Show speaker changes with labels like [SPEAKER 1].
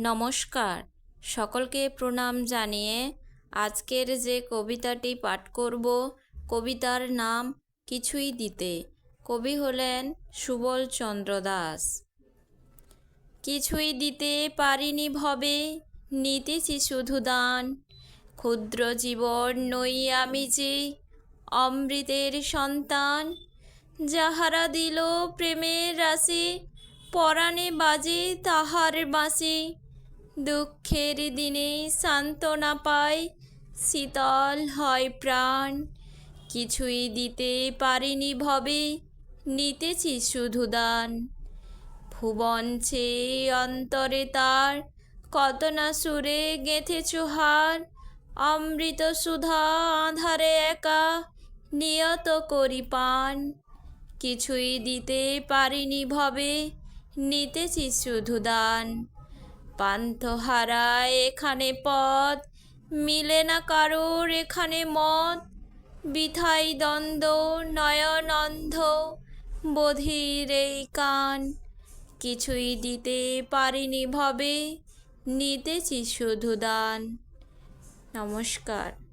[SPEAKER 1] নমস্কার। সকলকে প্রণাম জানিয়ে আজকের যে কবিতাটি পাঠ করব, কবিতার নাম কিছুই দিতে। কবি হলেন সুবল চন্দ্র দাস। কিছুই দিতে পারিনি ভবে নিতেছি শুধু দান। ক্ষুদ্র জীবন নই আমি যে অমৃতের সন্তান। যাহারা দিল প্রেমের রাশি, পরাণে বাজে তাহার বাঁশি। দুঃখের দিনে সান্ত্বনা পায় শীতল হয় প্রাণ। কিছুই দিতে পারিনি ভবে, নিতেছি শুধু দান। ভুবন চেয়ে অন্তরে তার, কত না সুরে গেঁথেছ হার। অমৃত সুধা আধারে একা, নিয়ত করি পান। কিছুই দিতে পারিনি ভবে, নিতেছি শুধু দান। পান্থহারা এখানে পথ, মিলে না কারোর এখানে মত। বিথাই দ্বন্দ্ব নয়ন অন্ধ বধির এই কান। কিছুই দিতে পারিনি ভবে, নিতেছি শুধু দান। নমস্কার।